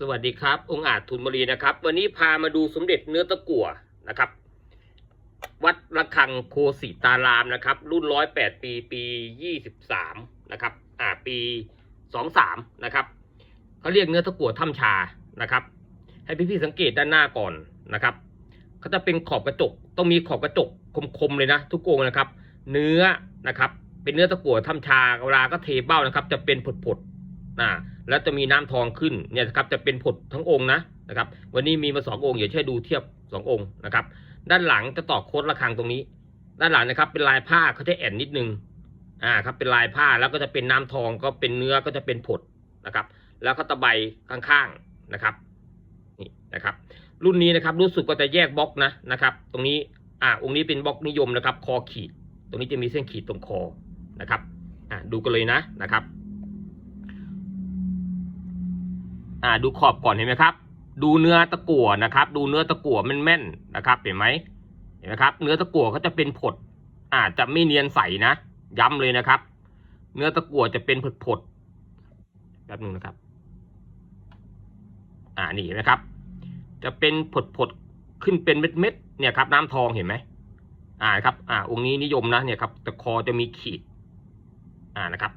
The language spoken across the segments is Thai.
สวัสดีครับ องค์อาจทุนบรีนะครับ วันนี้พามาดูสมเด็จเนื้อตะกั่วนะครับ วัดระฆังโคสิตารามนะครับ รุ่นร้อยแปดปีปียี่สิบสามนะครับ อ่าปีสองสามนะครับเขาเรียกเนื้อตะกั่วถ้ำชานะครับ ให้พี่ๆสังเกตด้านหน้าก่อนนะครับเขาจะเป็นขอบกระจกต้องมีขอบกระจกคมๆเลยนะ ทุกองค์นะครับ เนื้อนะครับ เป็นเนื้อตะกั่วถ้ำชาเวลาก็เทเบ้านะครับ จะเป็นผดๆ อ่าแล้วจะมีน้ำทองขึ้นเนี่ยครับจะเป็นผดทั้งองค์นะนะครับวันนี้มีมาสององค์เดี๋ยวช่วยดูเทียบสององค์นะครับด้านหลังจะต่อโค้ดระฆังตรงนี้ ด้านหลังนะครับเป็นลายผ้าเขาจะแอนนิดนึงอ่าครับเป็นลายผ้าแล้วก็จะเป็นน้ำทองก็เป็นเนื้อก็จะเป็นผดนะครับแล้วก็ตะไบข้างๆนะครับนี่นะครับ รุ่นนี้นะครับรู้สึกว่าจะแยกบล็อกนะนะครับ ตรงนี้อ่าองค์นี้เป็นบล็อกนิยมนะครับ คอขีด ตรงนี้จะมีเส้นขีดตรงคอนะครับอ่าดูกันเลยนะนะครับ อ่าดูขอบก่อนเห็นไหมครับ ดูเนื้อตะกั่วนะครับ ดูเนื้อตะกั่วมันแม่นนะครับ เห็นไหมเห็นไหมครับ เนื้อตะกั่วเขาจะเป็นผดอ่าจะไม่เนียนใสนะ ย้ำเลยนะครับ เนื้อตะกั่วจะเป็นผดผดๆแป๊บนึงนะครับ อ่านี่เห็นไหมครับ จะเป็นผดผดๆขึ้นเป็นเม็ดเม็ดๆเนี่ยครับ น้ำทองเห็นไหมอ่าครับ อ่า องค์นี้นิยมนะเนี่ยครับแต่คอจะมีขีด อ่านะครับ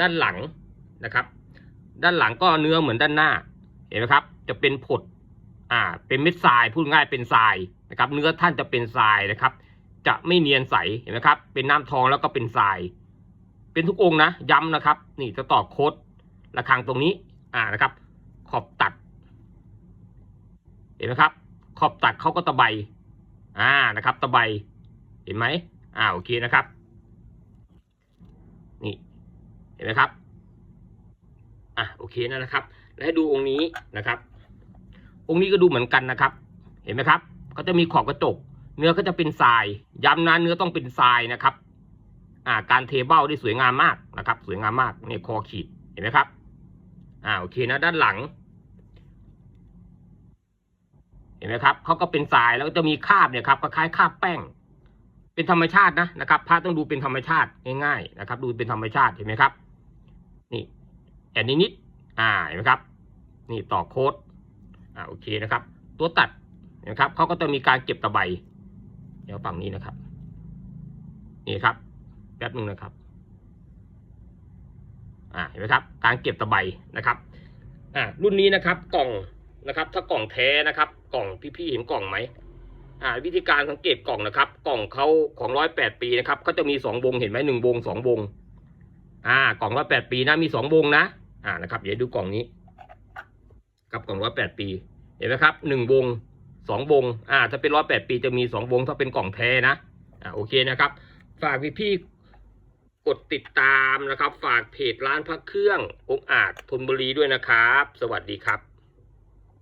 ด้านหลังนะครับ ด้านหลังก็เนื้อเหมือนด้านหน้า เห็นไหมครับ จะเป็นผด อ่า เป็นเม็ดทราย พูดง่ายเป็นทรายนะครับ เนื้อท่านจะเป็นทรายนะครับ จะไม่เนียนใส เห็นไหมครับ เป็นน้ำทองแล้วก็เป็นทราย เป็นทุกองนะ ย้ำนะครับ นี่จะต่อโค้ดระฆังตรงนี้ อ่า นะครับ ขอบตัด เห็นไหมครับ ขอบตัดเขาก็ตะไบ อ่า นะครับ ตะไบ เห็นไหมอ่า โอเคนะครับ นี่ เห็นไหมครับ อะโอเคนะนะครับ แล้วให้ดูองค์นี้นะครับ องค์นี้ก็ดูเหมือนกันนะครับ เห็นไหมครับเขาจะมีขอบกระจก เนื้อก็จะเป็นทราย ย้ำนะเนื้อต้องเป็นทรายนะครับ อ่า การเทเบ้าได้สวยงามมากนะครับ สวยงามมากเนี่ยคอขีดเห็นไหมครับ อ่าโอเคนะด้านหลัง เห็นไหมครับเขาก็เป็นทรายแล้วก็จะมีคาบเนี่ยครับคล้ายๆคาบแป้งเป็นธรรมชาตินะนะครับพระต้องดูเป็นธรรมชาติง่ายๆนะครับ ดูเป็นธรรมชาติเห็นไหมครับ นี่ อนนิดๆอ่าเห็นไหมครับ นี่ต่อโค้ดอ่าโอเคนะครับ ตัวตัดเห็นไหมครับเขาก็จะมีการเก็บตะไบเดี๋ยวฝั่งนี้นะครับ นี่ครับแป๊บนึงนะครับอ่าเห็นไหมครับ การเก็บตะไบนะครับอ่ารุ่นนี้นะครับกล่องนะครับ ถ้ากล่องแท้นะครับ กล่องพี่ๆเห็นกล่องไหมอ่าวิธีการสังเกตกล่องนะครับ กล่องเขาของร้อยแปดปีนะครับ ก็จะมีสองวงเห็นไหมหนึ่งวงสองวงอ่ากล่องร้อยแปดปีนะมีสองวงนะ อ่านะครับ เดี๋ยวดูกล่องนี้ครับกล่องร้อยแปดปี เห็นไหมครับหนึ่งวงสองวงอ่าถ้าเป็นร้อยแปดปีจะมีสองวงถ้าเป็นกล่องแท้นะอ่าโอเคนะครับ ฝากพี่พี่ๆกดติดตามนะครับ ฝากเพจร้านพระเครื่ององอาจทนบุรีด้วยนะครับ สวัสดีครับ